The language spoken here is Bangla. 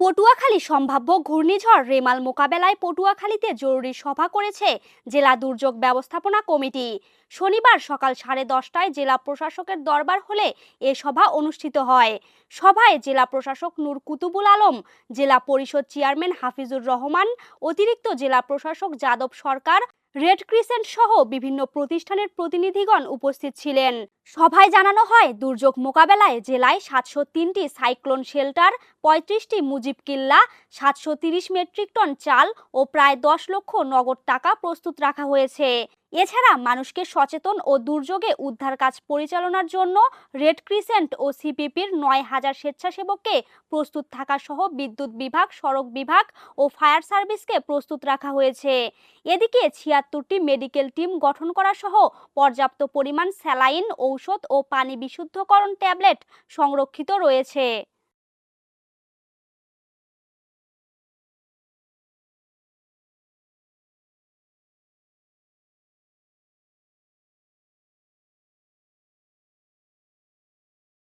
পটুয়াখালী সম্ভাব্য ঘূর্ণিঝড় রেমাল মোকাবেলায় পটুয়াখালীতে জরুরি সভা করেছে জেলা দুর্যোগ ব্যবস্থাপনা কমিটি। শনিবার সকাল সাড়ে দশটায় জেলা প্রশাসকের দরবার হলে এ সভা অনুষ্ঠিত হয়। সভায় জেলা প্রশাসক নূর কুতুবুল আলম, জেলা পরিষদ চেয়ারম্যান হাফিজুর রহমান, অতিরিক্ত জেলা প্রশাসক যাদব সরকার রেড ক্রিসেন্ট সহ বিভিন্ন প্রতিষ্ঠানের প্রতিনিধিগণ উপস্থিত ছিলেন। সভায় জানানো হয়, দুর্যোগ মোকাবেলায় জেলায় সাতশো তিনটি সাইক্লোন শেল্টার, পঁয়ত্রিশটি মুজিব কিল্লা, সাতশো তিরিশ মেট্রিক টন চাল ও প্রায় দশ লক্ষ নগদ টাকা প্রস্তুত রাখা হয়েছে। এছাড়া মানুষকে সচেতন ও দুর্যোগে উদ্ধার কাজ পরিচালনার জন্য রেড ক্রিসেন্ট ও সিপিপির নয় হাজার স্বেচ্ছাসেবককে প্রস্তুত থাকা সহ বিদ্যুৎ বিভাগ, সড়ক বিভাগ ও ফায়ার সার্ভিসকে প্রস্তুত রাখা হয়েছে। এদিকে ছিয়াত্তরটি মেডিকেল টিম গঠন করা সহ পর্যাপ্ত পরিমাণ স্যালাইন, ঔষধ ও পানি বিশুদ্ধকরণ ট্যাবলেট সংরক্ষিত রয়েছে।